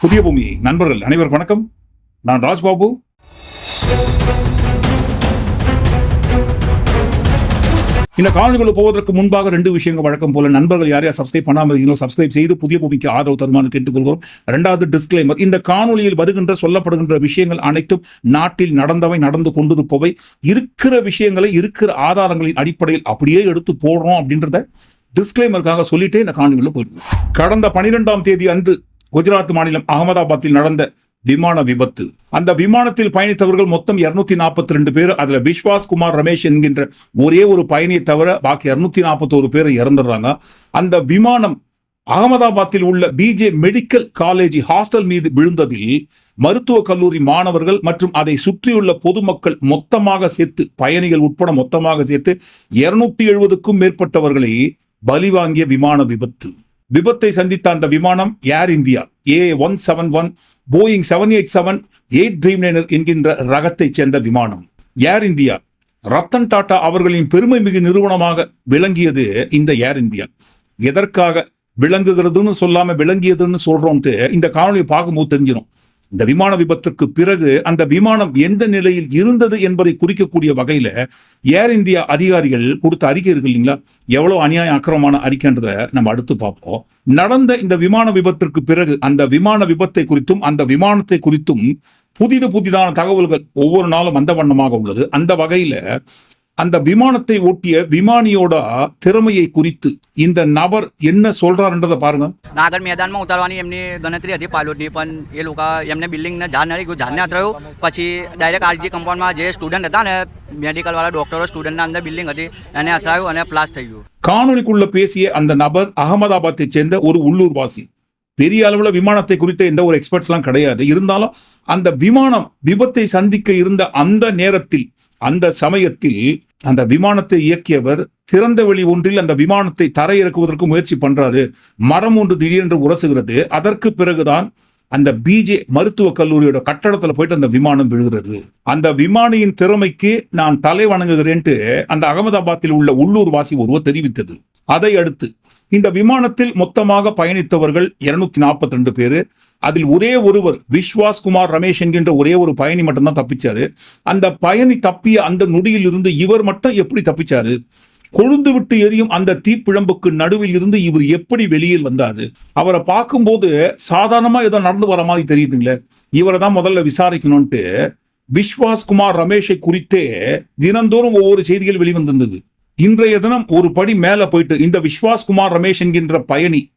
புதிய பூமி. நண்பர்கள் அனைவர் வணக்கம். நான் ராஜ்பாபு. இந்த காணொலிக்குள்ள போவதற்கு முன்பாக ரெண்டு விஷயங்கள் வழக்கம் போல. நண்பர்கள் யார் யார் சப்ஸ்கிரைப் பண்ணாமல் இருக்கீங்களோ சப்ஸ்கிரைப் செய்து புதிய பூமிக்கு ஆதரவு தருமாறு கேட்டுக்கொள்கிறோம். இரண்டாவது டிஸ்கிளைமர் இந்த காணொலியில் வருகின்ற சொல்லப்படுகின்ற விஷயங்கள் அனைத்தும் நாட்டில் நடந்தவை நடந்து கொண்டிருப்பவை. இருக்கிற விஷயங்களை இருக்கிற ஆதாரங்களின் அடிப்படையில் அப்படியே எடுத்து போடுறோம் அப்படின்றத டிஸ்கிளைமருக்காக சொல்லிட்டே இந்த காணொலிக்குள்ள போயிருக்கு கடந்த பனிரெண்டாம் தேதி அன்று குஜராத் மாநிலம் அகமதாபாத்தில் நடந்த விமான விபத்து. அந்த விமானத்தில் பயணித்தவர்கள் மொத்தம் இருநூத்தி நாற்பத்தி ரெண்டு பேர். அதுல விஸ்வாஸ் குமார் ரமேஷ் என்கின்ற ஒரே ஒரு பயணியை தவிர பாக்கி இருநூத்தி நாற்பத்தோரு பேர் இறந்துடுறாங்க. அந்த விமானம் அகமதாபாத்தில் உள்ள பிஜே மெடிக்கல் காலேஜ் ஹாஸ்டல் மீது விழுந்ததில் மருத்துவக் கல்லூரி மாணவர்கள் மற்றும் அதை சுற்றியுள்ள பொதுமக்கள் மொத்தமாக சேர்த்து பயணிகள் உட்பட மொத்தமாக சேர்த்து இருநூத்தி எழுபதுக்கும் மேற்பட்டவர்களை பலி வாங்கிய விமான விபத்து. விபத்தை சந்தித்த அந்த விமானம் Air India A one seven one Boeing seven eight seven eight Dreamliner என்கின்ற ரகத்தைச் சேர்ந்த விமானம். ஏர் இந்தியா ரத்தன் டாடா அவர்களின் பெருமை மிகு நிறுவனமாக விளங்கியது இந்த ஏர் இந்தியா எதற்காக விளங்குகிறதுன்னு சொல்லாம விளங்கியதுன்னு சொல்றோம்ட்டு இந்த காணொலியை பார்க்கும்போது தெரிஞ்சிடும் இந்த விமான விபத்துக்கு பிறகு அந்த விமானம் எந்த நிலையில் இருந்தது என்பதை குறிக்கக்கூடிய வகையில ஏர் இந்தியா அதிகாரிகள் கொடுத்த அறிக்கை இருக்கு இல்லைங்களா? எவ்வளவு அநியாய அக்கிரமான அறிக்கைன்றதை நம்ம அடுத்து பார்ப்போம். நடந்த இந்த விமான விபத்திற்கு பிறகு அந்த விமான விபத்தை குறித்தும் அந்த விமானத்தை குறித்தும் புதிது புதிதான தகவல்கள் ஒவ்வொரு நாளும் வந்த வண்ணமாக உள்ளது. அந்த வகையில அந்த விமானத்தை ஓட்டிய விமானியோட திறமையை குறித்து இந்த நபர் என்ன சொல்றாருன்றதை பாருங்க નાગર મેદાનમાં ઉતારવાની એમની ગણતરી હતી પાયલોટની પણ એ લોકો એમને બિલ્ડિંગને ઝાડ નહીં ગયું ઝાડને થયું પછી ડાયરેક્ટ આરજી કમ્પાઉન્ડમાં જે સ્ટુડન્ટ હતા ને મેડિકલવાળા ડૉક્ટરો સ્ટુડન્ટના અંદર બિલ્ડિંગ હતી એને અથડાયું અને પ્લાસ થઈ ગયું காணொளிக்குள்ள பேசிய அந்த நபர் அகமதாபாத்தை சேர்ந்த ஒரு உள்ளூர்வாசி பெரிய அளவுல விமானத்தை குறித்த எந்த ஒரு எக்ஸ்பர்ட்ஸ்லாம் கிடையாது இருந்தாலும் அந்த விமானம் விபத்தை சந்திக்க இருந்த அந்த நேரத்தில் அந்த சமயத்தில் அந்த விமானத்தை இயக்கியவர் திறந்த வெளி ஒன்றில் அந்த விமானத்தை தரையிறக்குவதற்கு முயற்சி பண்றாரு. மரம் ஒன்று திடீரென்று உரசுகிறது. அதற்கு பிறகுதான் அந்த பிஜே மருத்துவக் கல்லூரியோட கட்டடத்துல போயிட்டு அந்த விமானம் விழுகிறது. அந்த விமானியின் திறமைக்கு நான் தலை வணங்குகிறேன்ட்டு அந்த அகமதாபாத்தில் உள்ள உள்ளூர் வாசி ஒருவர் தெரிவித்தது. அதை அடுத்து இந்த விமானத்தில் மொத்தமாக பயணித்தவர்கள் இருநூத்தி நாற்பத்தி ரெண்டு பேரு. அதில் ஒரே ஒருவர் விஸ்வாஸ் குமார் ரமேஷ் என்கின்ற ஒரே ஒரு பயணி மட்டும்தான் தப்பிச்சாரு. அந்த பயணி தப்பிய அந்த நொடியில் இருந்து இவர் மட்டும் எப்படி தப்பிச்சாரு? கொழுந்து விட்டு எரியும் அந்த தீப்பிழம்புக்கு நடுவில் இருந்து இவர் எப்படி வெளியில் வந்தாரு? அவரை பார்க்கும்போது சாதாரணமா ஏதோ நடந்து வர மாதிரி தெரியுதுங்களே. இவரை தான் முதல்ல விசாரிக்கணும்ட்டு விஸ்வாஸ் குமார் ரமேஷை குறித்தே தினந்தோறும் ஒவ்வொரு செய்திகள் வெளிவந்திருந்தது. இன்றைய தினம் ஒரு படி மேல போயிட்டு இந்த விஸ்வாஸ் குமார் ரமேஷ் என்கின்ற பயணி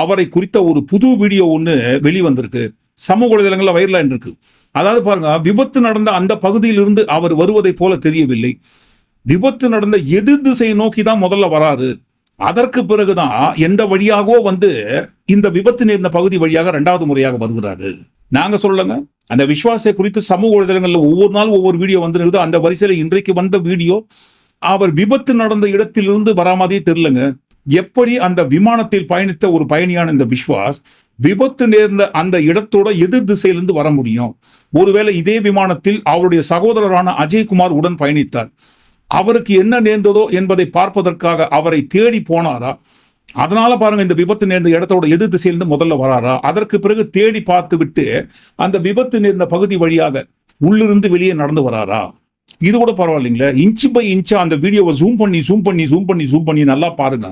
அவரை குறித்த ஒரு புது வீடியோ ஒன்று வெளிவந்திருக்கு. சமூக வலைதளங்களில் வைரலாக இருக்கு அதாவது பாருங்க விபத்து நடந்த அந்த பகுதியிலிருந்து அவர் வருவதை போல தெரியவில்லை. விபத்து நடந்த எதிர் திசையை நோக்கி தான் முதல்ல வராரு. அதற்கு பிறகுதான் எந்த வழியாகவோ வந்து இந்த விபத்து நேர்ந்த பகுதி வழியாக இரண்டாவது முறையாக வருகிறாரு. நாங்க சொல்லுங்க அந்த விஸ்வாசை குறித்து சமூக வலைதளங்களில் ஒவ்வொரு நாள் ஒவ்வொரு வீடியோ வந்துருக்குது. அந்த வரிசையில் இன்றைக்கு வந்த வீடியோ அவர் விபத்து நடந்த இடத்திலிருந்து வராமதே தெரியலங்க. எப்படி அந்த விமானத்தில் பயணித்த ஒரு பயணியான இந்த விஸ்வாஸ் விபத்து நேர்ந்த அந்த இடத்தோட எதிர் திசையிலிருந்து வர முடியும். ஒருவேளை இதே விமானத்தில் அவருடைய சகோதரரான அஜய்குமார் உடன் பயணித்தார். அவருக்கு என்ன நேர்ந்ததோ என்பதை பார்ப்பதற்காக அவரை தேடி போனாரா? அதனால பாருங்க இந்த விபத்து நேர்ந்த இடத்தோட எதிர் திசையிலிருந்து முதல்ல வராரா? அதற்கு பிறகு தேடி பார்த்து விட்டு அந்த விபத்து நேர்ந்த பகுதி வழியாக உள்ளிருந்து வெளியே நடந்து வராரா? இது கூட பரவாயில்லைங்களா. இன்ச் பை இன்ச்சா அந்த வீடியோவை ஜூம் பண்ணி ஜூம் பண்ணி ஜூம் பண்ணி ஜூம் பண்ணி நல்லா பாருங்க.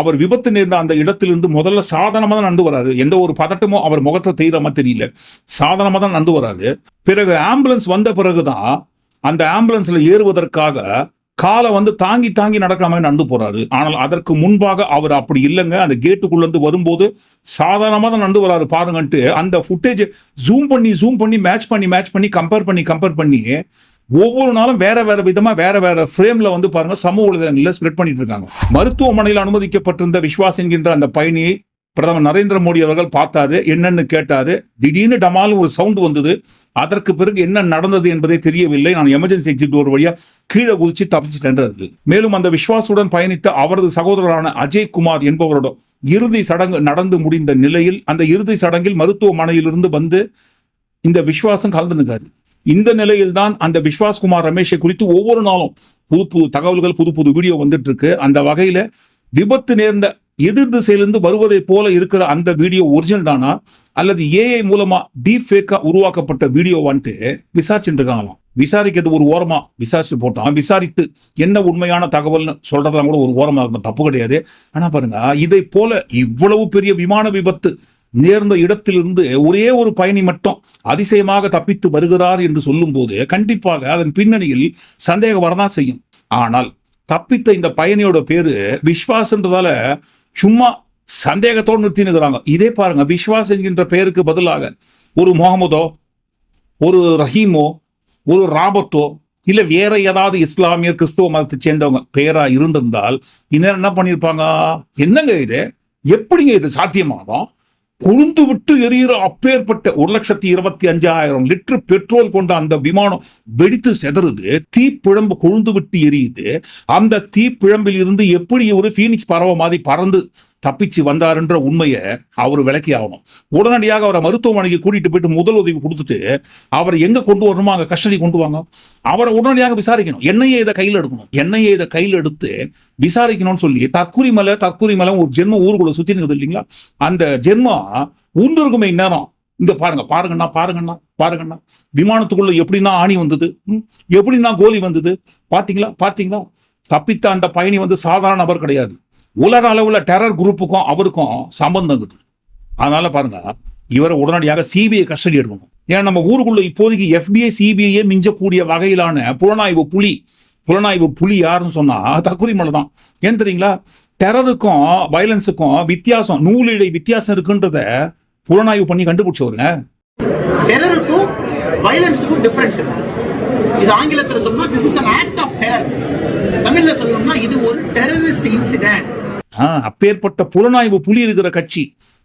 அவர் விபத்து நேர்ந்த அந்த இடத்திலிருந்து முதல்ல சாதனமாக தான் நடந்து வராரு. எந்த ஒரு பதட்டமோ அவர் முகத்தை தெரியுற மாதிரி தெரியல. சாதனமாக தான் நடந்து வராரு. பிறகு ஆம்புலன்ஸ் வந்த பிறகுதான் அந்த ஆம்புலன்ஸ்ல ஏறுவதற்காக காலை வந்து தாங்கி தாங்கி நடக்கிற மாதிரி நடந்து போறாரு. ஆனால் அதற்கு முன்பாக அவர் அப்படி இல்லைங்க. அந்த கேட்டுக்குள்ள இருந்து வரும்போது சாதாரணமா தான் நடந்து வராரு பாருங்கன்ட்டு அந்த ஃபுட்டேஜ் ஜூம் பண்ணி ஜூம் பண்ணி மேட்ச் பண்ணி மேட்ச் பண்ணி கம்பேர் பண்ணி கம்பேர் பண்ணி ஒவ்வொரு நாளும் வேற வேற விதமா வேற வேற ஃப்ரேம்ல வந்து பாருங்க சமூக வலைதளங்களில் ஸ்ப்ரெட் பண்ணிட்டு இருக்காங்க. மருத்துவமனையில் அனுமதிக்கப்பட்டிருந்த விஸ்வாஸ் என்கின்ற அந்த பயணியை பிரதமர் நரேந்திர மோடி அவர்கள் பார்த்தாரு என்னன்னு கேட்டாரு. திடீர்னு டமாலும் ஒரு சவுண்ட் வந்தது. அதற்கு பிறகு என்ன நடந்தது என்பதை தெரியவில்லை. நான் எமர்ஜென்சி எக்ஸிட் ஒரு வழியா கீழே குதிச்சு தப்பிச்சுட்டேன்றது மேலும் அந்த விஸ்வாசுடன் பயணித்த அவரது சகோதரரான அஜய் குமார் என்பவரோட இறுதி சடங்கு நடந்து முடிந்த நிலையில் அந்த இறுதி சடங்கில் மருத்துவமனையிலிருந்து வந்து இந்த விஸ்வாசம் கலந்துனுக்காரு இந்த நிலையில் தான் அந்த விஸ்வாஸ்குமார் ரமேஷை குறித்து ஒவ்வொரு நாளும் புது புது தகவல்கள் புது புது வீடியோ வந்துட்டு இருக்கு அந்த வகையில விபத்து நேர்ந்த எதிர் திசையிலிருந்து வருவதை போல இருக்கிற அந்த வீடியோ ஒரிஜினல் தானா? அல்லது ஏஐ மூலமா டீப் ஃபேக்கா உருவாக்கப்பட்ட வீடியோ வந்துட்டு விசாரிச்சுட்டு இருக்காங்களாம் விசாரிக்கிறது ஒரு ஓரமா விசாரிச்சு போட்டோம். விசாரித்து என்ன உண்மையான தகவல்னு சொல்றதெல்லாம் கூட ஒரு ஓரமா இருக்கணும் தப்பு கிடையாது. ஆனா பாருங்க இதை போல இவ்வளவு பெரிய விமான விபத்து நேர்ந்த இடத்திலிருந்து ஒரே ஒரு பயணி மட்டும் அதிசயமாக தப்பித்து வருகிறார் என்று சொல்லும்போது கண்டிப்பாக அதன் பின்னணியில் சந்தேகம் வரதான் செய்யும். ஆனால் தப்பித்த இந்த பயணியோட பேரு விஸ்வாஸ்ன்றதால சும்மா சந்தேகத்தோடு நிறுத்தினுக்கிறாங்க. இதே பாருங்க விஸ்வாஸ் என்கின்ற பெயருக்கு பதிலாக ஒரு முகமதோ ஒரு ரஹீமோ ஒரு ராபர்ட்டோ இல்லை வேற ஏதாவது இஸ்லாமிய கிறிஸ்துவ மதத்தை சேர்ந்தவங்க பேரா இருந்திருந்தால் இந்நேரம் என்ன பண்ணியிருப்பாங்க என்னங்க இது? எப்படிங்க இது சாத்தியமாகும்? கொழுந்து விட்டு எரியிற அப்பேற்பட்ட ஒரு லட்சத்தி இருபத்தி அஞ்சாயிரம் லிட்டர் பெட்ரோல் கொண்ட அந்த விமானம் வெடித்து செதறுது தீப்பிழம்பு கொழுந்து விட்டு எரியுது. அந்த தீப்பிழம்பில் இருந்து எப்படி ஒரு ஃபீனிக்ஸ் பறவை மாதிரி பறந்து தப்பிச்சு வந்தாருன்ற உண்மையை அவர் விளக்கி ஆகணும். உடனடியாக அவரை மருத்துவமனைக்கு கூட்டிட்டு போயிட்டு முதல் உதவி கொடுத்துட்டு அவரை எங்க கொண்டு வரணுமோ அங்கே கஸ்டடி கொண்டு வாங்க. அவரை உடனடியாக விசாரிக்கணும். என்னையே இதை கையில் எடுக்கணும். என்னையே இதை கையில் எடுத்து விசாரிக்கணும்னு சொல்லி தற்கூரி மலை தற்கூரி மலை ஒரு ஜென்ம ஊருக்குள்ள சுத்தி இருக்குது இல்லைங்களா? அந்த ஜென்மம் உண்டிருக்குமே நேரம் இந்த இங்க பாருங்க பாருங்கண்ணா பாருங்கண்ணா பாருங்கண்ணா. விமானத்துக்குள்ள எப்படின்னா ஆணி வந்தது. எப்படின்னா கோலி வந்தது. பாத்தீங்களா? பாத்தீங்களா? தப்பித்த அந்த பயணி வந்து சாதாரண நபர் கிடையாது. உலக அளவில் டெரர் குரூப்புக்கும் அவருக்கும் சம்பந்தம் இருக்குது. அதனால பாருங்க இவரை உடனடியாக சிபிஐ கஸ்டடி எடுக்கணும். ஏன்னா நம்ம ஊருக்குள்ள இப்போதைக்கு எஃபிஐ சிபிஐயே மிஞ்சக்கூடிய வகையிலான புலனாய்வு புலி புலனாய்வு புலி யாருன்னு சொன்னா தக்குரிமலை தான். ஏன் தெரியுங்களா? டெரருக்கும் வயலன்ஸுக்கும் வித்தியாசம் நூலிழை வித்தியாசம் இருக்குன்றத புலனாய்வு பண்ணி கண்டுபிடிச்சவருங்க. டெரருக்கும் வயலன்ஸுக்கும் டிஃபரன்ஸ் இருக்கு. இது ஆங்கிலத்தில் சொன்னா this is an act of terror தமிழ்ல சொல்லணும்னா இது ஒரு டெரரிஸ்ட் இன்சிடென்ட் அப்பேற்பட்ட புலனாய்வு புலி இருக்கிற கட்சி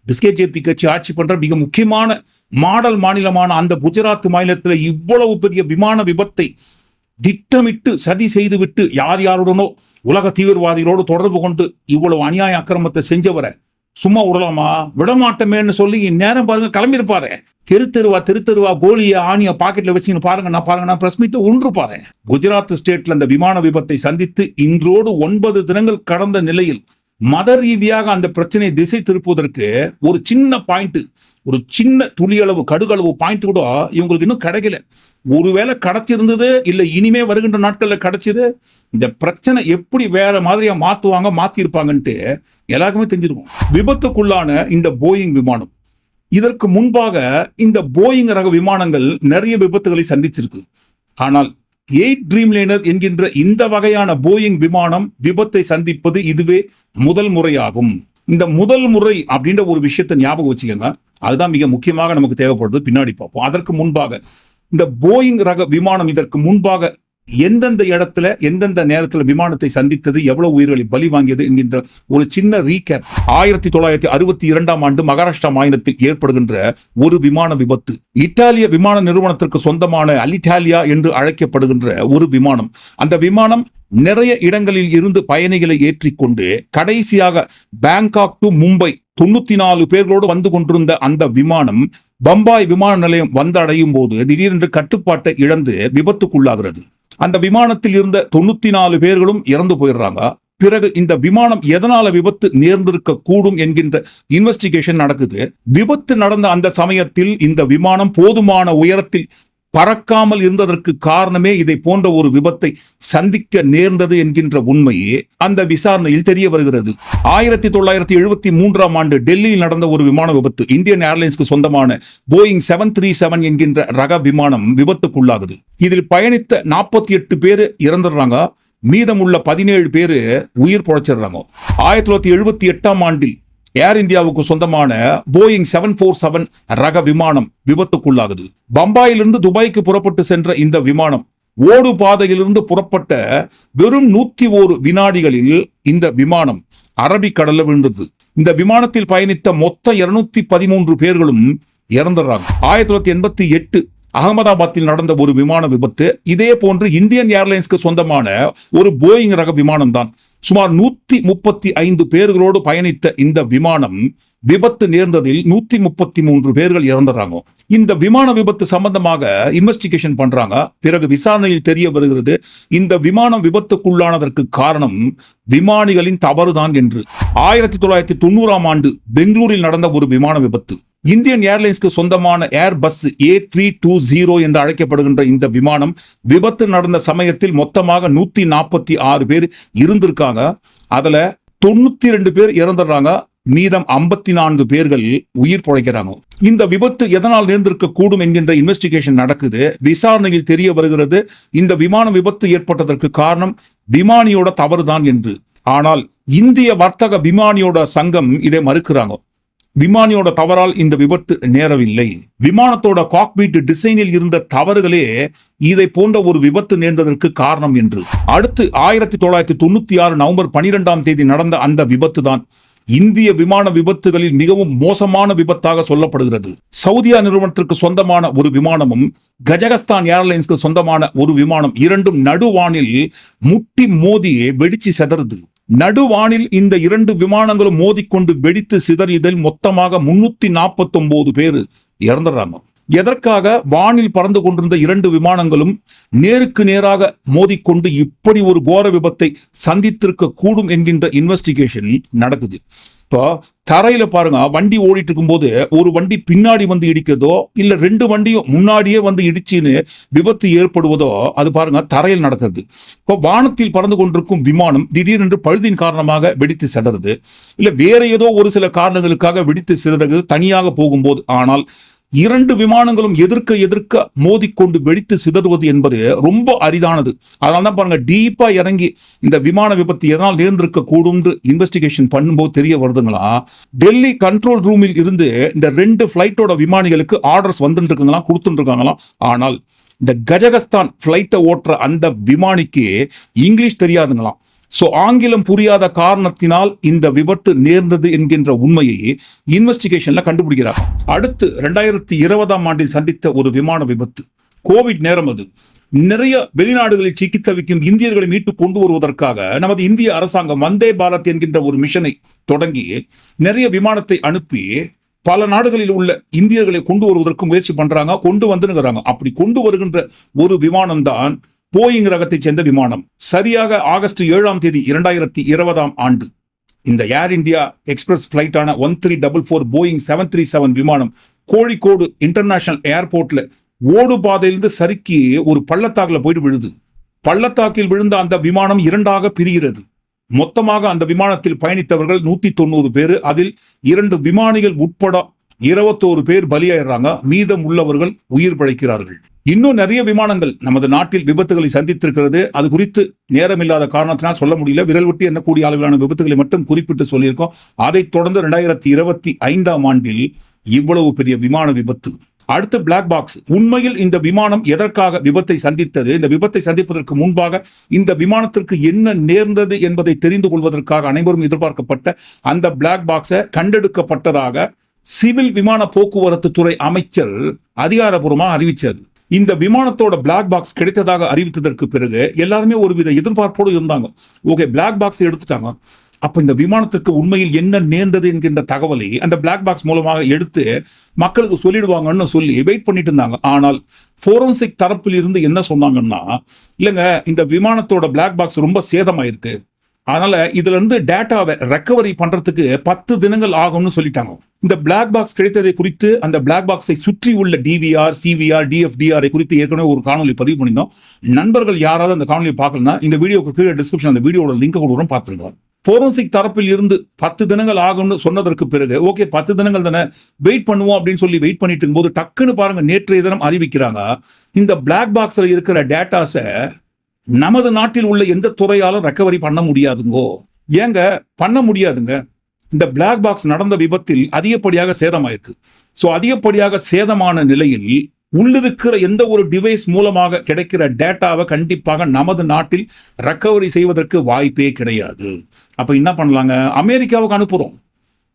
பிஸ்கெட் ஜேபி கட்சி ஆட்சி பண்ற மிக முக்கியமான மாடல் மாநிலமான அந்த குஜராத் மாநிலத்தில் இவ்வளவு பெரிய விமான விபத்தை திட்டமிட்டு சதி செய்துவிட்டு யார் யாருடனோ உலக தீவிரவாதிகளோடு தொடர்பு கொண்டு இவ்வளவு அநியாய அக்கிரமத்தை செஞ்சவரை சும்மா விடலாமா? விடமாட்டமேன்னு சொல்லி நேரம் பாருங்க கிளம்பியிருப்பாரு. தெரு தெருவா தெரு தெருவா கோலிய ஆணிய பாக்கெட்ல வச்சுன்னு பாருங்க நான் பாருங்க நான் பிரஸ் ஒன்று பாரு குஜராத் ஸ்டேட்ல அந்த விமான விபத்தை சந்தித்து இன்றோடு ஒன்பது தினங்கள் கடந்த நிலையில் மத ரீதியாக அந்த பிரச்சனையை திசை திருப்புவதற்கு ஒரு சின்ன பாயிண்ட் ஒரு சின்ன துளியளவு கடுகளவு பாயிண்ட் கூட இவங்களுக்கு இன்னும் கிடைக்கல. ஒருவேளை கிடைச்சிருந்தது இல்ல இனிமே வருகின்ற நாட்கள்ல கிடைச்சது இந்த பிரச்சனை எப்படி வேற மாதிரியா மாத்துவாங்க மாத்திருப்பாங்கன்ட்டு எல்லாருக்குமே தெரிஞ்சிருக்கும். விபத்துக்குள்ளான இந்த போயிங் விமானம். இதற்கு முன்பாக இந்த போயிங் ரக விமானங்கள் நிறைய விபத்துகளை சந்திச்சிருக்கு. ஆனால் எயிட் ட்ரீம் லைனர் என்கின்ற இந்த வகையான போயிங் விமானம் விபத்தை சந்திப்பது இதுவே முதல் முறையாகும். இந்த முதல் முறை அப்படின்ற ஒரு விஷயத்தை ஞாபகம் வச்சுக்கோங்க. அதுதான் மிக முக்கியமாக நமக்கு தேவைப்படுது. பின்னாடி பார்ப்போம். அதற்கு முன்பாக இந்த போயிங் ரக விமானம் இதற்கு முன்பாக எந்தெந்த இடத்துல எந்தெந்த நேரத்துல விமானத்தை சந்தித்தது எவ்வளவு உயிர்களை பலி வாங்கியது என்கின்ற ஒரு சின்ன ரீகேப் ஆயிரத்தி தொள்ளாயிரத்தி அறுபத்தி இரண்டாம் ஆண்டு மகாராஷ்டிரா மாநிலத்தில் ஏற்படுகின்ற ஒரு விமான விபத்து. இத்தாலிய விமான நிறுவனத்திற்கு சொந்தமான அலிட்டாலியா என்று அழைக்கப்படுகின்ற ஒரு விமானம். அந்த விமானம் நிறைய இடங்களில் இருந்து பயணிகளை ஏற்றிக்கொண்டு கடைசியாக பேங்காக் டு மும்பை தொண்ணூத்தி நாலு பேர்களோடு வந்து கொண்டிருந்த அந்த விமானம் பம்பாய் விமான நிலையம் வந்தடையும் போது திடீரென்று கட்டுப்பாட்டை இழந்து விபத்துக்குள்ளாகிறது. அந்த விமானத்தில் இருந்த தொண்ணூத்தி நாலு பேர்களும் இறந்து போயிடுறாங்க. பிறகு இந்த விமானம் எதனால விபத்து நேர்ந்திருக்க கூடும் என்கின்ற இன்வெஸ்டிகேஷன் நடக்குது. விபத்து நடந்த அந்த சமயத்தில் இந்த விமானம் போதுமான உயரத்தில் பறக்காமல் இருந்ததற்கு காரணமே இதை போன்ற ஒரு விபத்தை சந்திக்க நேர்ந்தது என்கின்ற உண்மையே. அந்த விசாரணையில் தெரிய வருகிறது. ஆயிரத்தி தொள்ளாயிரத்தி எழுபத்தி மூன்றாம் ஆண்டு டெல்லியில் நடந்த ஒரு விமான விபத்து இந்தியன் ஏர்லைன்ஸ்க்கு சொந்தமான போயிங் செவன் த்ரீ செவன் என்கின்ற ரக விமானம் விபத்துக்குள்ளாகுது. இதில் பயணித்த நாற்பத்தி எட்டு பேர் இறந்துடுறாங்க. மீதமுள்ள பதினேழு பேர் உயிர் பொழைச்சிடுறாங்க. ஆயிரத்தி தொள்ளாயிரத்தி எழுபத்தி எட்டாம் ஆண்டில் ஏர் இந்தியாவுக்கு சொந்தமான போயிங் செவன் ஃபோர் செவன் ரக விமானம் விபத்துக்குள்ளாகுது. பம்பாயிலிருந்து துபாய்க்கு புறப்பட்டு சென்ற இந்த விமானம் ஓடு பாதையிலிருந்து புறப்பட்ட வெறும் நூத்தி ஓரு வினாடிகளில் இந்த விமானம் அரபிக்கடல்ல விழுந்தது. இந்த விமானத்தில் பயணித்த மொத்த இருநூத்தி பதிமூன்று பேர்களும் இறந்துடுறாங்க ஆயிரத்தி தொள்ளாயிரத்தி எண்பத்தி எட்டு அகமதாபாத்தில் நடந்த ஒரு விமான விபத்து இதே போன்று இந்தியன் ஏர்லைன்ஸ்க்கு சொந்தமான ஒரு போயிங் ரக விமானம் தான் சுமார் நூத்தி முப்பத்தி ஐந்து பேர்களோடு பயணித்த இந்த விமானம் விபத்து நேர்ந்ததில் நூத்தி முப்பத்தி மூன்று பேர்கள் இறந்துறாங்க. இந்த விமான விபத்து சம்பந்தமாக இன்வெஸ்டிகேஷன் பண்றாங்க. பிறகு விசாரணையில் தெரிய வருகிறது இந்த விமானம் விபத்துக்குள்ளானதற்கு காரணம் விமானிகளின் தவறுதான் என்று. ஆயிரத்தி தொள்ளாயிரத்தி தொண்ணூறாம் ஆண்டு பெங்களூரில் நடந்த ஒரு விமான விபத்து. இந்தியன் ஏர்லைன்ஸ்க்கு சொந்தமான Airbus A three two zero என்று அழைக்கப்படுகின்ற இந்த விமானம் விபத்து நடந்த சமயத்தில் மொத்தமாக நூத்தி நாற்பத்தி ஆறு பேர் இருந்திருக்காங்க. அதுல தொண்ணூத்தி ரெண்டு பேர் இறந்துடுறாங்க. மீதம் ஐம்பத்தி நான்கு பேர்கள் உயிர் பிழைக்கிறாங்க. இந்த விபத்து எதனால் நேர்ந்திருக்க கூடும் என்கின்ற இன்வெஸ்டிகேஷன் நடக்குது. விசாரணையில் தெரிய வருகிறது இந்த விமான விபத்து ஏற்பட்டதற்கு காரணம் விமானியோட தவறுதான் என்று. ஆனால் இந்திய வர்த்தக விமானியோட சங்கம் இதை மறுக்கிறாங்க. விமானியோட தவறால் இந்த விபத்து நேரவில்லை. விமானத்தோட காக்பீட் டிசைனில் இருந்த தவறுகளே இதை போன்ற ஒரு விபத்து நேர்ந்ததற்கு காரணம் என்று. அடுத்து ஆயிரத்தி தொள்ளாயிரத்தி தொண்ணூத்தி ஆறு நவம்பர் பனிரெண்டாம் தேதி நடந்த அந்த விபத்து தான் இந்திய விமான விபத்துகளில் மிகவும் மோசமான விபத்தாக சொல்லப்படுகிறது. சவுதியா நிறுவனத்திற்கு சொந்தமான ஒரு விமானமும் கஜகஸ்தான் ஏர்லைன்ஸ்க்கு சொந்தமான ஒரு விமானம் இரண்டும் நடுவானில் முட்டி மோதி வெடிச்சு செதறுது. நடுவானில் இந்த இரண்டு விமானங்களும் மோதிக்கொண்டு வெடித்து சிதறியதில் மொத்தமாக முன்னூத்தி நாற்பத்தி ஒன்பது பேர் இறந்துடுறாங்க. எதற்காக வானில் பறந்து கொண்டிருந்த இரண்டு விமானங்களும் நேருக்கு நேராக மோதிக்கொண்டு இப்படி ஒரு கோர விபத்தை சந்தித்திருக்க கூடும் என்கின்ற இன்வெஸ்டிகேஷன் நடக்குது. இப்போ தரையில பாருங்க வண்டி ஓடிட்டு இருக்கும்போது ஒரு வண்டி பின்னாடி வந்து இடிக்கிறதோ இல்ல ரெண்டு வண்டியும் முன்னாடியே வந்து இடிச்சுன்னு விபத்து ஏற்படுவதோ அது பாருங்க தரையில் நடக்கிறது. இப்போ வானத்தில் பறந்து கொண்டிருக்கும் விமானம் திடீரென்று பழுதின் காரணமாக வெடித்து சிதறுது. இல்ல வேற ஏதோ ஒரு சில காரணங்களுக்காக வெடித்து சிதறது தனியாக போகும்போது ஆனால் இரண்டு விமானங்களும் எதிர்க்க எதிர்க்க மோதிக்கொண்டு வெடித்து சிதறுவது என்பது ரொம்ப அரிதானது. அதனால தான் பாருங்க டீப்பா இறங்கி இந்த விமான விபத்து எதனால் நேர்ந்திருக்க கூடும்னு இன்வெஸ்டிகேஷன் பண்ணும்போது தெரிய வருதுங்களா? டெல்லி கண்ட்ரோல் ரூமில் இருந்து இந்த ரெண்டு ஃபிளைட்டோட விமானிகளுக்கு ஆர்டர்ஸ் வந்துட்டு இருக்குங்களாம் கொடுத்துட்டு இருக்காங்களாம் ஆனால் இந்த கஜகஸ்தான் ஃப்ளைட்டை ஓட்டுற அந்த விமானிக்கு இங்கிலீஷ் தெரியாதுங்களாம் சோ ஆங்கிலம் புரியாத காரணத்தினால் இந்த விபத்து நேர்ந்தது என்கின்ற உண்மையை இன்வெஸ்டிகேஷன்ல கண்டுபிடிக்கிறார். அடுத்து ரெண்டாயிரத்தி இருபதாம் ஆண்டில் சந்தித்த ஒரு விமான விபத்து. கோவிட் நேரம் அது. நிறைய வெளிநாடுகளில் சிக்கி தவிக்கும் இந்தியர்களை மீட்டு கொண்டு வருவதற்காக நமது இந்திய அரசாங்கம் வந்தே பாரத் என்கின்ற ஒரு மிஷனை தொடங்கி நிறைய விமானத்தை அனுப்பி பல நாடுகளில் உள்ள இந்தியர்களை கொண்டு வருவதற்கு முயற்சி பண்றாங்க கொண்டு வந்துருங்கிறாங்க அப்படி கொண்டு வருகின்ற ஒரு விமானம் தான் போயிங் ரகத்தைச் சேர்ந்த விமானம் சரியாக ஆகஸ்ட் ஏழாம் தேதி இரண்டாயிரத்தி இருபதாம் ஆண்டு. இந்த Air India Express பிளைட்டான one three double four Boeing seven three seven விமானம் கோழிக்கோடு இன்டர்நேஷனல் ஏர்போர்ட்ல ஓடு பாதையிலிருந்து சறுக்கி ஒரு பள்ளத்தாக்குல போயிட்டு விழுது. பள்ளத்தாக்கில் விழுந்த அந்த விமானம் இரண்டாக பிரிகிறது. மொத்தமாக அந்த விமானத்தில் பயணித்தவர்கள் நூத்தி தொண்ணூறு பேர். அதில் இரண்டு விமானிகள் உட்பட இருபத்தோரு பேர் பலியாயிடுறாங்க. மீதம் உள்ளவர்கள் உயிர் பிழைக்கிறார்கள். இன்னும் நிறைய விமானங்கள் நமது நாட்டில் விபத்துகளை சந்தித்திருக்கிறது. அது குறித்து நேரமில்லாத காரணத்தினால் சொல்ல முடியல. விரல் விட்டு எண்ணக்கூடிய அளவிலான விபத்துகளை மட்டும் குறிப்பிட்டு சொல்லியிருக்கோம். அதைத் தொடர்ந்து ரெண்டாயிரத்தி இருபத்தி ஐந்தாம் ஆண்டில் இவ்வளவு பெரிய விமான விபத்து. அடுத்து பிளாக் பாக்ஸ் உண்மையில் இந்த விமானம் எதற்காக விபத்தை சந்தித்தது? இந்த விபத்தை சந்திப்பதற்கு முன்பாக இந்த விமானத்திற்கு என்ன நேர்ந்தது என்பதை தெரிந்து கொள்வதற்காக அனைவரும் எதிர்பார்க்கப்பட்ட அந்த பிளாக் பாக்ஸை கண்டெடுக்கப்பட்டதாக சிவில் விமான போக்குவரத்து துறை அமைச்சர் அதிகாரபூர்வமாக அறிவிச்சது இந்த விமானத்தோட பிளாக் பாக்ஸ் கிடைத்ததாக அறிவித்ததற்கு பிறகு எல்லாருமே ஒருவித எதிர்பார்ப்போடு இருந்தாங்க. ஓகே பிளாக் பாக்ஸ் எடுத்துட்டாங்க. அப்போ இந்த விமானத்திற்கு உண்மையில் என்ன நேர்ந்தது என்கின்ற தகவலை அந்த பிளாக் பாக்ஸ் மூலமாக எடுத்து மக்களுக்கு சொல்லிடுவாங்கன்னு சொல்லி வெயிட் பண்ணிட்டு இருந்தாங்க. ஆனால் ஃபோரன்சிக் தரப்பில் இருந்து என்ன சொன்னாங்கன்னா இல்லைங்க இந்த விமானத்தோட பிளாக் பாக்ஸ் ரொம்ப சேதமாயிருக்கு. அதனால இதுல இருந்து டேட்டாவை ரெக்கவரி பண்றதுக்கு பத்து தினங்கள் ஆகும்னு சொல்லிட்டாங்க. இந்த பிளாக் பாக்ஸ் கிடைத்ததை குறித்து அந்த பிளாக் பாக்ஸை சுற்றி உள்ள டிவிஆர் சிவிஆர் டிஎஃப்டிஆரை குறித்து ஏற்கனவே ஒரு காணொலி பதிவு பண்ணியிருந்தோம். நண்பர்கள் யாராவது அந்த காணொலி பார்க்கலன்னா இந்த வீடியோக்கு கீழே டிஸ்கிரிப்ஷன் அந்த வீடியோட லிங்க் கொடுக்குறோம் பார்த்துருங்க. ஃபோரன்சிக் தரப்பில் இருந்து பத்து தினங்கள் ஆகும்னு சொன்னதற்கு பிறகு ஓகே பத்து தினங்கள் தானே வெயிட் பண்ணுவோம் அப்படின்னு சொல்லி வெயிட் பண்ணிட்டு இருக்கும்போது டக்குன்னு பாருங்க நேற்றைய தினம் அறிவிக்கிறாங்க இந்த பிளாக் பாக்ஸில் இருக்கிற டேட்டாஸை நமது நாட்டில் உள்ள எந்த துறையாலும் ரெக்கவரி பண்ண முடியாதுங்கோ. ஏங்க பண்ண முடியாதுங்க. இந்த பிளாக் பாக்ஸ் நடந்த விபத்தில் அதிகப்படியாக சேதமாயிருக்கு. ஸோ அதிகப்படியாக சேதமான நிலையில் உள்ளிருக்கிற எந்த ஒரு டிவைஸ் மூலமாக கிடைக்கிற டேட்டாவை கண்டிப்பாக நமது நாட்டில் ரெக்கவரி செய்வதற்கு வாய்ப்பே கிடையாது. அப்போ என்ன பண்ணலாங்க? அமெரிக்காவுக்கு அனுப்புகிறோம்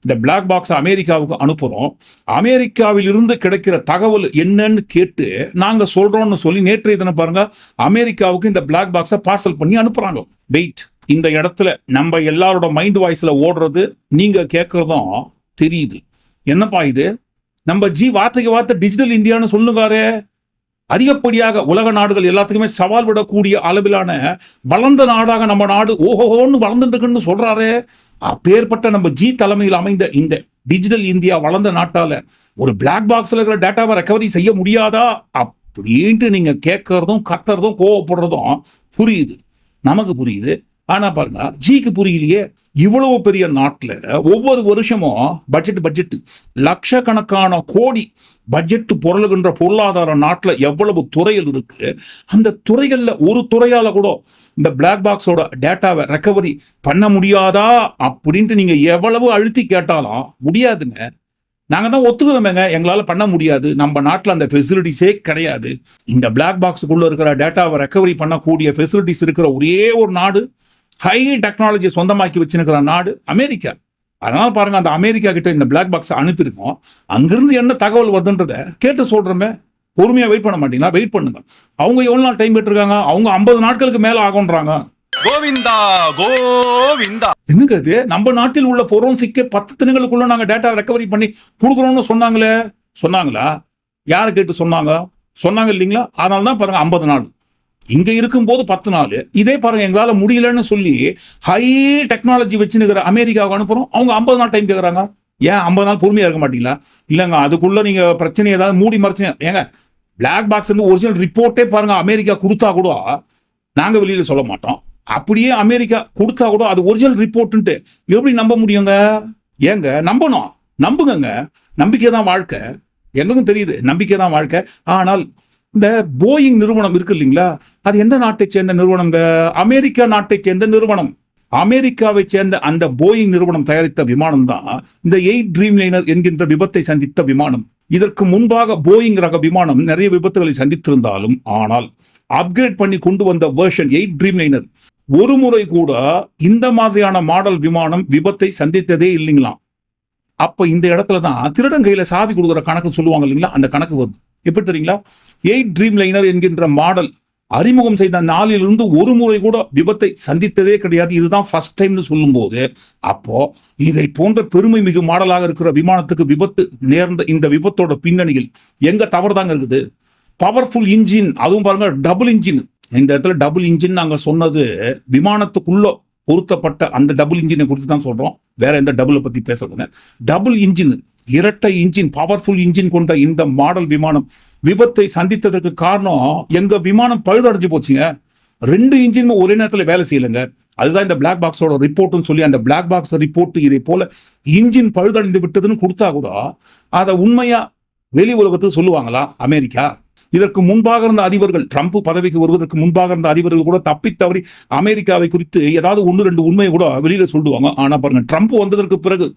இந்த பிளாக் பாக்ஸ் அமெரிக்காவுக்கு அனுப்புகிறோம் அமெரிக்காவில் இருந்து கிடைக்கிற தகவல் என்னன்னு கேட்டு நாங்க சொல்றோம்னு சொல்லி நேற்றைய தினம் பாருங்க அமெரிக்காவுக்கு இந்த பிளாக் பாக்ஸை பார்சல் பண்ணி அனுப்புறாங்க. வெயிட் இந்த இடத்துல நம்ம எல்லாரோட மைண்ட் வாய்ஸ்ல ஓடுறது நீங்க கேட்கறதும் தெரியுது. என்னப்பா இது? நம்ம ஜி வார்த்தைக்கு வார்த்தை டிஜிட்டல் இந்தியான்னு சொல்லுங்காரே. அதிகப்படியாக உலக நாடுகள் எல்லாத்துக்குமே சவால் விடக்கூடிய அளவிலான வளர்ந்த நாடாக நம்ம நாடு ஓஹோன்னு வளர்ந்துட்டு இருக்குன்னு சொல்கிறாரே அப்பேற்பட்ட நம்ம ஜி தலைமையில் அமைந்த இந்த டிஜிட்டல் இந்தியா வளர்ந்த நாட்டால ஒரு பிளாக் பாக்ஸ்ல இருக்கிற டேட்டாவை ரெக்கவரி செய்ய முடியாதா? அப்படின்ட்டு நீங்க கேட்கறதும் கத்துறதும் கோவப்படுறதும் புரியுது. நமக்கு புரியுது. ஆனால் பாருங்க ஜிக்கு புரியலையே இவ்வளவு பெரிய நாட்டில் ஒவ்வொரு வருஷமும் பட்ஜெட் பட்ஜெட் லட்சக்கணக்கான கோடி பட்ஜெட் பொருளுகின்ற பொருளாதார நாட்டில் எவ்வளவு துறைகள் இருக்கு அந்த துறைகளில் ஒரு துறையால் கூட இந்த பிளாக் பாக்ஸோட டேட்டாவை ரெக்கவரி பண்ண முடியாதா அப்படின்ட்டு நீங்கள் எவ்வளவு அழுத்தி கேட்டாலும் முடியாதுங்க. நாங்கள் தான் ஒத்துக்கிறோமேங்க எங்களால் பண்ண முடியாது நம்ம நாட்டில் அந்த ஃபெசிலிட்டிஸே கிடையாது. இந்த பிளாக் பாக்ஸுக்குள்ளே இருக்கிற டேட்டாவை ரெக்கவரி பண்ணக்கூடிய ஃபெசிலிட்டிஸ் இருக்கிற ஒரே ஒரு நாடு ஹை டெக்னாலஜி சொந்தமாக்கி வச்சிருக்கிற நாடு அமெரிக்கா. அதனால பாருங்க அந்த அமெரிக்கா கிட்ட இந்த பிளாக் பாக்ஸ் அனுப்பியிருக்கோம். அங்கிருந்து என்ன தகவல் வருதுன்றத கேட்டு சொல்றோமே. பொறுமையா வெயிட் பண்ண மாட்டீங்களா? வெயிட் பண்ணுங்க. அவங்க எவ்வளவு நாள் டைம் இருக்காங்க அவங்க ஐம்பது நாட்களுக்கு மேல ஆகுன்றாங்க கோவிந்தா கோவிந்தா. என்னங்க இது? நம்ம நாட்டில் உள்ள ஃபோரன்சிக்கே பத்து தினங்களுக்குள்ள நாங்க டேட்டா ரெக்கவரி பண்ணி கொடுக்குறோம்னு சொன்னாங்களே. சொன்னாங்களா? யாரை கேட்டு சொன்னாங்க? சொன்னாங்க இல்லைங்களா? அதனால தான் பாருங்க ஐம்பது நாள். இங்க இருக்கும்போது பத்து நாள். இதே பாருங்க எங்களால முடியலன்னு சொல்லி ஹை டெக்னாலஜி வச்சுன்னு அமெரிக்காவுக்கு அனுப்புறோம். அவங்க ஐம்பது நாள் டைம் கேட்குறாங்க ஏன் ஐம்பது நாள் பொறுமையாக இருக்க மாட்டீங்களா? இல்லைங்க அதுக்குள்ள நீங்க பிரச்சனை ஏதாவது மூடி மறைச்சு ஏங்க பிளாக் பாக்ஸ் இருந்து ஒரிஜினல் ரிப்போர்ட்டே பாருங்க அமெரிக்கா கொடுத்தா கூட நாங்க வெளியில சொல்ல மாட்டோம். அப்படியே அமெரிக்கா கொடுத்தா கூட அது ஒரிஜினல் ரிப்போர்ட்டுன்ட்டு எப்படி நம்ப முடியுங்க? ஏங்க நம்பணும். நம்புங்க நம்பிக்கை தான் வாழ்க்கை. எங்களுக்கும் தெரியுது நம்பிக்கை தான் வாழ்க்கை. ஆனால் இந்த போயிங் நிறுவனம் இருக்கு இல்லைங்களா? அது எந்த நாட்டை சேர்ந்த நிறுவனங்க அமெரிக்கா நாட்டை சேர்ந்த நிறுவனம். அமெரிக்காவை சேர்ந்த அந்த போயிங் நிறுவனம் தயாரித்த விமானம் தான் இந்த எயிட் ட்ரீம் லைனர் என்கின்ற விபத்தை சந்தித்த விமானம். இதற்கு முன்பாக போயிங் ரக விமானம் நிறைய விபத்துகளை சந்தித்திருந்தாலும் ஆனால் அப்கிரேட் பண்ணி கொண்டு வந்த வேர்ஷன் எயிட் ட்ரீம் லைனர் ஒரு முறை கூட இந்த மாதிரியான மாடல் விமானம் விபத்தை சந்தித்ததே இல்லைங்களாம். அப்ப இந்த இடத்துல தான் திருடன் கையில சாவி கொடுக்குற கணக்கு சொல்லுவாங்க இல்லைங்களா? அந்த கணக்கு வருது. எப்படி தெரியுங்களா? எயிட் ட்ரீம் லைனர் என்கின்ற மாடல் அறிமுகம் செய்த நாளிலிருந்து ஒரு முறை கூட விபத்தை சந்தித்ததே கிடையாது. இதுதான் ஃபர்ஸ்ட் டைம்னு சொல்லும்போது அப்போ இதை போன்ற பெருமை மிகு மாடலாக இருக்கிற விமானத்துக்கு விபத்து நேர்ந்த இந்த விபத்தோட பின்னணியில் எங்க தவறு தாங்க இருக்குது? பவர்ஃபுல் இன்ஜின் அதுவும் பாருங்க டபுள் இன்ஜின் இந்த இடத்துல டபுள் இன்ஜின் நாங்கள் சொன்னது விமானத்துக்குள்ள பொருத்தப்பட்ட அந்த டபுள் இன்ஜினை குறித்து தான் சொல்றோம். வேற எந்த டபுளை பத்தி பேசுறதுங்க டபுள் இன்ஜின் இரட்டை இன்ஜின் பவர்ஃபுல் இன்ஜின் கொண்ட இந்த மாடல் விமானம் விபத்தை சந்தித்ததற்கு காரணம் எங்க விமானம் பழுதடைஞ்சு போச்சுங்க. ரெண்டு இன்ஜின் ஒரே நேரத்தில் வேலை செய்யலைங்க. அதுதான் இந்த பிளாக் பாக்ஸோட ரிப்போர்ட்னு சொல்லி அந்த பிளாக் பாக்ஸ் ரிப்போர்ட் இதை போல இன்ஜின் பழுதடைந்து விட்டதுன்னு கொடுத்தா கூட அதை உண்மையா வெளி உலகத்துக்கு சொல்லுவாங்களா? அமெரிக்கா? இதற்கு முன்பாக இருந்த அதிபர்கள் ட்ரம்ப் பதவிக்கு வருவதற்கு முன்பாக இருந்த அதிபர்கள் கூட தப்பி தவறி அமெரிக்காவை குறித்து ஏதாவது ஒன்று ரெண்டு உண்மையை கூட வெளியில சொல்லுவாங்க. ஆனா பாருங்க ட்ரம்ப் வந்ததற்கு பிறகு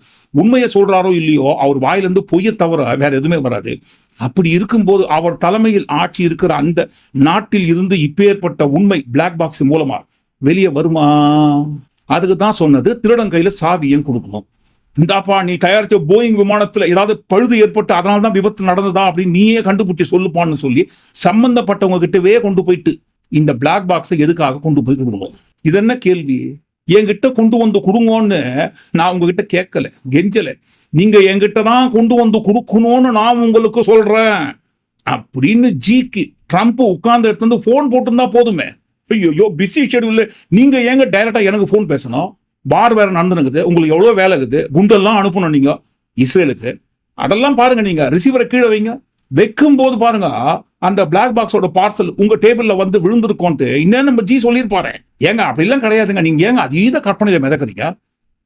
உண்மையை சொல்றாரோ இல்லையோ அவர் வாயிலிருந்து பொய்ய தவிர வேற எதுவுமே வராது. அப்படி இருக்கும்போது அவர் தலைமையில் ஆட்சி இருக்கிற அந்த நாட்டில் இருந்து இப்பேற்பட்ட உண்மை பிளாக் பாக்ஸ் மூலமா வெளியே வருமா? அதுக்கு தான் சொன்னது திருடன் கையில சாவியும் கொடுக்கணும். இந்தாப்பா நீ தயாரித்த போயிங் விமானத்துல ஏதாவது பழுது ஏற்பட்டு அதனால தான் விபத்து நடந்ததா அப்படின்னு நீயே கண்டுபிடிச்சி சொல்லுப்பான்னு சொல்லி சம்பந்தப்பட்டவங்க கிட்டவே கொண்டு போயிட்டு இந்த பிளாக் பாக்ஸை எதுக்காக கொண்டு போய் கொடுக்கணும் இது என்ன கேள்வி? என்கிட்ட கொண்டு வந்து கொடுங்கன்னு நான் உங்ககிட்ட கேட்கல கெஞ்சல. நீங்க என்கிட்ட தான் கொண்டு வந்து கொடுக்கணும்னு நான் உங்களுக்கு சொல்றேன். அப்படின்னு ஜிக்கு ட்ரம்ப் உட்கார்ந்த இடத்துல போன் போட்டிருந்தா போதுமே. ஐயோ பிஸி ஷெடியூல்ல நீங்க ஏங்க டைரக்டா எனக்கு ஃபோன் பேசணும்? பார் வேற நடந்துருக்குது உங்களுக்கு எவ்வளவு வேலை இருக்குது குண்டெல்லாம் அனுப்பணும் நீங்க இஸ்ரேலுக்கு. அதெல்லாம் பாருங்க நீங்க ரிசீவரை கீழே வைங்க. வைக்கும் போது பாருங்க அந்த பிளாக் பாக்ஸோட பார்சல் உங்க டேபிள்ல வந்து விழுந்திருக்கோன்ட்டு இன்னும் நம்ம ஜி சொல்லியிருப்பாரு. ஏங்க அப்படிலாம் கிடையாதுங்க. நீங்க ஏங்க அதீத கற்பனையில மிதக்குறீங்க?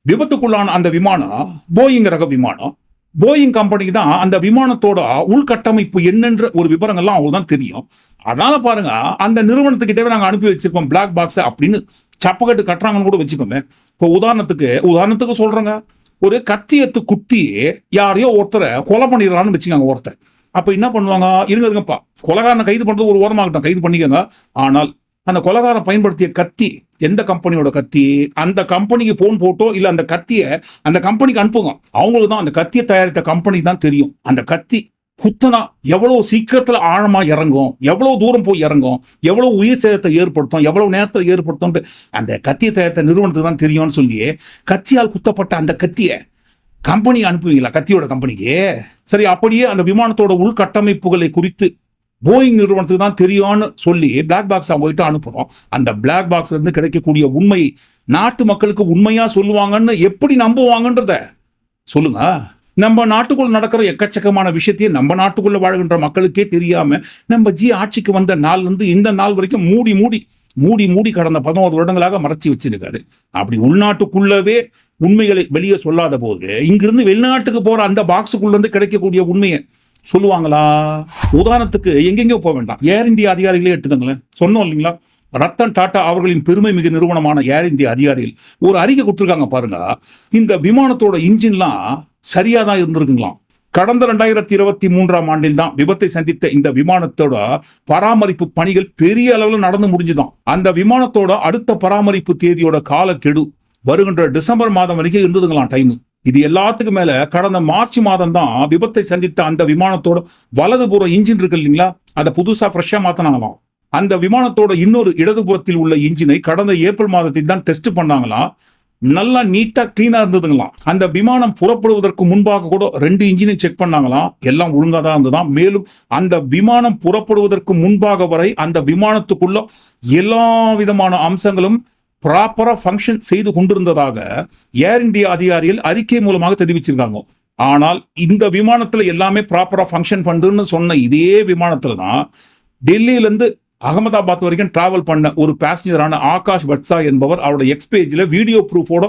விபத்துக்குள்ளான அந்த விமானம் போயிங் ரக விமானம் போயிங் கம்பெனிக்கு தான் அந்த விமானத்தோட உள்கட்டமைப்பு என்னன்ற ஒரு விவரங்கள்லாம் அவங்களுக்கு தான் தெரியும். அதனால பாருங்க அந்த நிறுவனத்துக்கிட்டவே நாங்க அனுப்பி வச்சிருப்போம் பிளாக் பாக்ஸ் அப்படின்னு சப்பக்கட்டு கட்டுறாங்கன்னு கூட வச்சுக்கோங்க இப்போ உதாரணத்துக்கு உதாரணத்துக்கு சொல்கிறேங்க ஒரு கத்தியத்து குத்தி யாரையோ ஒருத்தரை கொலை பண்ணிடுறான்னு வச்சுக்கோங்க ஒருத்தர். அப்போ என்ன பண்ணுவாங்க? இருங்க இருங்கப்பா. கொலகாரனை கைது பண்ணுறது ஒரு ஓரமாகட்டும். கைது பண்ணிக்கோங்க. ஆனால் அந்த கொலகாரன் பயன்படுத்திய கத்தி எந்த கம்பெனியோட கத்தி? அந்த கம்பெனிக்கு ஃபோன் போட்டோ இல்லை அந்த கத்தியை அந்த கம்பெனிக்கு அனுப்புங்க. அவங்களுக்கு தான் அந்த கத்தியை தயாரித்த கம்பெனி தான் தெரியும். அந்த கத்தி குத்தனா எவ்வளவு சீக்கிரத்துல ஆழமா இறங்கும்? எவ்வளவு தூரம் போய் இறங்கும்? எவ்வளவு உயிர் சேதத்தை ஏற்படுத்தும்? எவ்வளவு நேரத்தில் ஏற்படுத்தும் அந்த கத்திய தயாரித்த நிறுவனத்துக்கு தான் தெரியும்னு சொல்லி கத்தியால் குத்தப்பட்ட அந்த கத்தியை கம்பெனி அனுப்புவீங்களா? கத்தியோட கம்பெனிக்கு? சரி அப்படியே அந்த விமானத்தோட உள்கட்டமைப்புகளை குறித்து போயிங் நிறுவனத்துக்கு தான் தெரியும்னு சொல்லி பிளாக் பாக்ஸ் அவங்ககிட்ட அனுப்புறோம். அந்த பிளாக் பாக்ஸ்ல இருந்து கிடைக்கக்கூடிய உண்மை நாட்டு மக்களுக்கு உண்மையா சொல்லுவாங்கன்னு எப்படி நம்புவாங்கன்றத சொல்லுங்க. நம்ம நாட்டுக்குள்ள நடக்கிற எக்கச்சக்கமான விஷயத்தையே நம்ம நாட்டுக்குள்ள வாழ்கின்ற மக்களுக்கே தெரியாம நம்ம ஜி ஆட்சிக்கு வந்த நாள் இருந்து இந்த நாள் வரைக்கும் மூடி மூடி மூடி மூடி கடந்த பதினோரு வருடங்களாக மறைச்சி வச்சிருக்காரு. அப்படி உள்நாட்டுக்குள்ளவே உண்மைகளை வெளியே சொல்லாத போது இங்கிருந்து வெளிநாட்டுக்கு போற அந்த பாக்ஸுக்குள்ள இருந்து கிடைக்கக்கூடிய உண்மையை சொல்லுவாங்களா? உதாரணத்துக்கு எங்கெங்கோ போக வேண்டாம். ஏர் இந்தியா அதிகாரிகளே எடுத்துக்கோங்களேன். சொன்னோம் இல்லைங்களா? ரத்தன் டாடா அவர்களின் பெருமை மிகு நிறுவனமான ஏர் இந்தியா அதிகாரிகள் ஒரு அறிக்கை கொடுத்துருக்காங்க பாருங்க. இந்த விமானத்தோட இன்ஜின்லாம் சரியா தான் இருந்திருக்குங்களாம். கடந்த ரெண்டாயிரத்தி இருபத்தி மூன்றாம் ஆண்டில் தான் விபத்தை சந்தித்த இந்த விமானத்தோட பராமரிப்பு பணிகள் பெரிய அளவில் நடந்து முடிஞ்சுதான். அந்த விமானத்தோட அடுத்த பராமரிப்பு தேதியோட காலக்கெடு வருகின்ற டிசம்பர் மாதம் வரைக்கும் இருந்ததுங்களாம் டைம் இது எல்லாத்துக்கும் மேல கடந்த மார்ச் மாதம் தான் விபத்தை சந்தித்த அந்த விமானத்தோட வலதுபுற இன்ஜின் இருக்கு இல்லைங்களா? அதை புதுசா ஃப்ரெஷ்ஷா மாத்தினாங்களாம். அந்த விமானத்தோட இன்னொரு இடதுபுறத்தில் உள்ள இன்ஜினை கடந்த ஏப்ரல் மாதத்தில் தான் டெஸ்ட் பண்ணாங்களாம் நல்லா நீட்டா கிளீனா இருந்ததுங்களாம் அந்த விமானம் புறப்படுவதற்கு முன்பாக கூட ரெண்டு இன்ஜினை செக் பண்ணாங்களாம் எல்லாம் ஒழுங்கா தான் இருந்ததாம் மேலும் அந்த விமானம் புறப்படுவதற்கு முன்பாக வரை அந்த விமானத்துக்குள்ள எல்லா விதமான அம்சங்களும் ப்ராப்பரா ஃபங்க்ஷன் செய்து கொண்டிருந்ததாக ஏர் இந்தியா அதிகாரிகள் அறிக்கை மூலமாக தெரிவிச்சிருக்காங்க. ஆனால் இந்த விமானத்துல எல்லாமே ப்ராப்பரா ஃபங்க்ஷன் பண்ணுதுன்னு சொன்ன இதே விமானத்துல தான் டெல்லியிலேருந்து அகமதாபாத் வரைக்கும் டிராவல் பண்ண ஒரு பேசஞ்சரான ஆகாஷ் வட்சா என்பவர் அவரோட எக்ஸ்பேஜில் வீடியோ ப்ரூஃபோட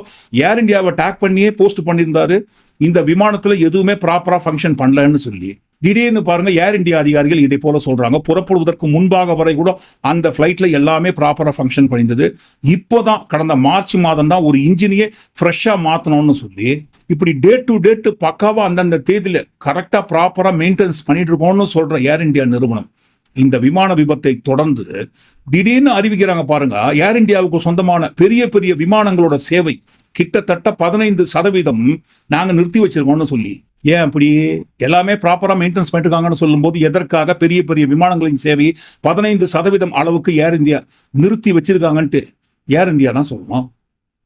ஏர் இந்தியாவை டேக் பண்ணியே போஸ்ட் பண்ணியிருந்தாரு. இந்த விமானத்தில் எதுவுமே ப்ராப்பராக ஃபங்க்ஷன் பண்ணலன்னு சொல்லி. திடீர்னு பாருங்க ஏர் இந்தியா அதிகாரிகள் இதை போல சொல்றாங்க. புறப்படுவதற்கு முன்பாக வரை கூட அந்த ஃப்ளைட்ல எல்லாமே ப்ராப்பராக ஃபங்க்ஷன் பண்ணியிருந்தது இப்போதான் கடந்த மார்ச் மாதம் தான் ஒரு இன்ஜினியே ஃப்ரெஷ்ஷாக மாற்றணும்னு சொல்லி இப்படி டேட் டு டேட் பக்காவாக அந்தந்த தேதியில் கரெக்டாக ப்ராப்பராக மெயின்டெனன்ஸ் பண்ணிட்டு இருக்கோம்னு சொல்ற ஏர் இந்தியா நிறுவனம். இந்த விமான விபத்தை தொடர்ந்து திடீர்னு அறிவிக்கிறாங்க பாருங்க. ஏர் இந்தியாவுக்கு சொந்தமான பெரிய பெரிய விமானங்களோட சேவை கிட்டத்தட்ட பதினைந்து சதவீதம் நாங்கள் நிறுத்தி வச்சிருக்கோம்னு சொல்லி. ஏன் அப்படி? எல்லாமே ப்ராப்பராக மெயின்டெனன்ஸ் பண்ணிட்டுருக்காங்கன்னு சொல்லும்போது எதற்காக பெரிய பெரிய விமானங்களின் சேவை பதினைந்து சதவீதம் அளவுக்கு ஏர் இந்தியா நிறுத்தி வச்சிருக்காங்கன்ட்டு ஏர் இந்தியா தான் சொல்லணும்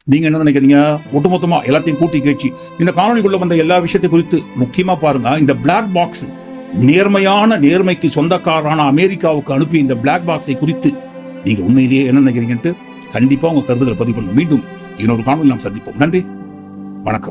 நீங்க என்ன நினைக்கிறீங்க? ஒட்டுமொத்தமா எல்லாத்தையும் கூட்டி கேட்சி இந்த காணொலிக்குள்ள வந்த எல்லா விஷயத்தை குறித்து முக்கியமா பாருங்க. இந்த பிளாக் பாக்ஸ் நேர்மையான நேர்மைக்கு சொந்தக்காரரான அமெரிக்காவுக்கு அனுப்பிய இந்த பிளாக் பாக்ஸை குறித்து நீங்க உண்மையிலேயே என்ன நினைக்கிறீங்கன்ட்டு கண்டிப்பா உங்க கருத்துக்களை பதிவு பண்ணுங்க மீண்டும் இன்னொரு காணொலி நாம் சந்திப்போம். நன்றி. வணக்கம்.